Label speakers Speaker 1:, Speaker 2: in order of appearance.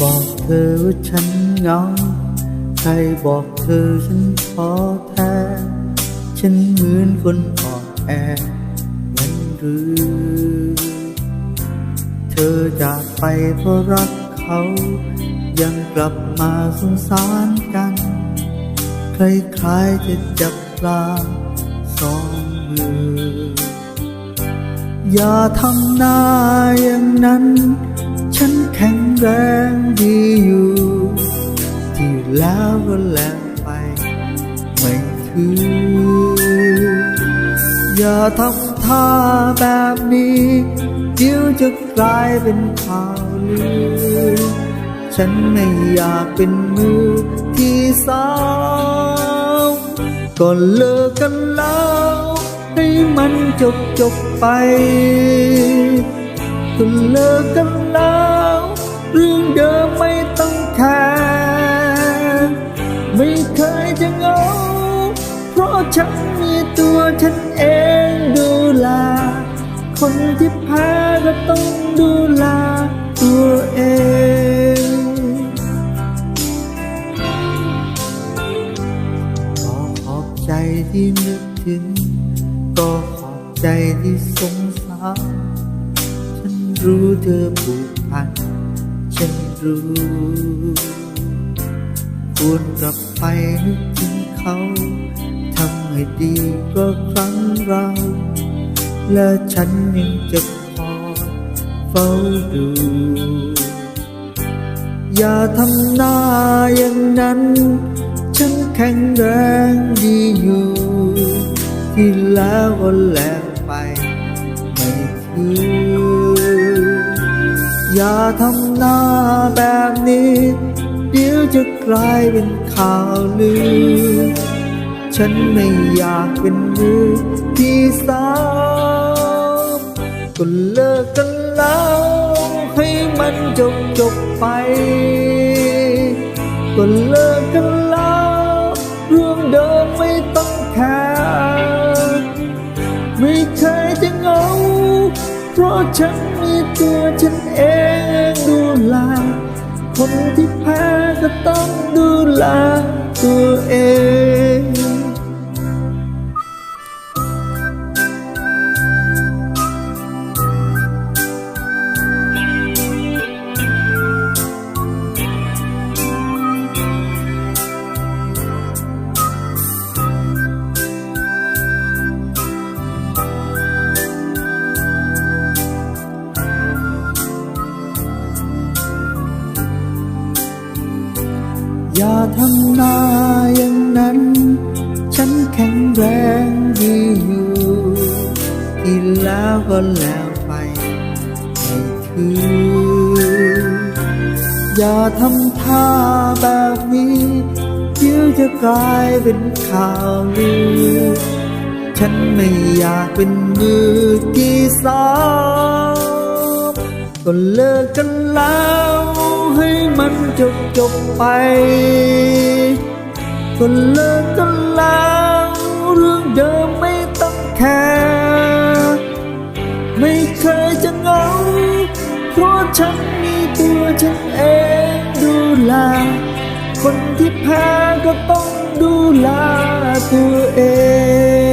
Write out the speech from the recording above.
Speaker 1: บอกเธอว่าฉันเหงา ใครบอกเธอฉันท้อแท้ ฉันเหมือนคนอ่อนแอนั้นหรือ เธอจากไปเพราะรักเขา ยังกลับมาสงสารกัน ใคล้ายๆจะจับปลาสองมือ อย่าทำหน้าอย่างนั้น แรงดีอยู่ ที่แล้วก็แล้วไป ไม่ถือ อย่าทำท่าแบบนี้ เดี๋ยวจะกลายเป็นข่าวลือ ฉันไม่อยากเป็นมือที่สาวก็เลิกกันแล้ว ให้มันจบจบไป เพราะฉันมีตัวฉันเองดูแลคนที่แพ้ก็ต้องดูแลตัวเองก็ขอบใจที่นึกถึง ก็ขอบใจที่สงสารฉันรู้เธอผูกพัน ฉันรู้ควรกลับไปนึกถึง เขาทำให้ดีก็ครั้งเรา และฉันยังจะคอยเฝ้าดู อย่าทำหน้าอย่างนั้น ฉันแข็งแรงดีอยู่ ที่แล้วก็แล้วไป ไม่คืออย่าทำหน้าแบบนี้ เดี๋ยวจะกลายเป็น ข่าวลือ ฉันไม่อยากเป็นมือที่สามก็เลิกกันแล้ว ให้มันจบจบไป ก็เลิกกันแล้ว เรื่องเดิมไม่ต้องแคร์ไม่เคยจะเงา เพราะฉันมีตัวฉันเองดูแลคนที่แพ้ ก็ต้องดูแลตัวเอง อย่าทำหน้าอย่างนั้น ฉันแข็งแรงดีอยู่ที่แล้วก็แล้วไปไม่ถืออย่าทำท่าแบบนี้เดี๋ยวจะกลายเป็นข่าวลือ ฉันไม่อยากเป็นมือที่สาม ก็เลิกกันแล้ว ให้มันจบจบไป ก็เลิกกันแล้ว เรื่องเดิมไม่ต้องแคร์ไม่เคยจะเหงา เพราะฉันมีตัวฉันเองดูแลคนที่แพ้ก็ต้องดูแลตัวเอง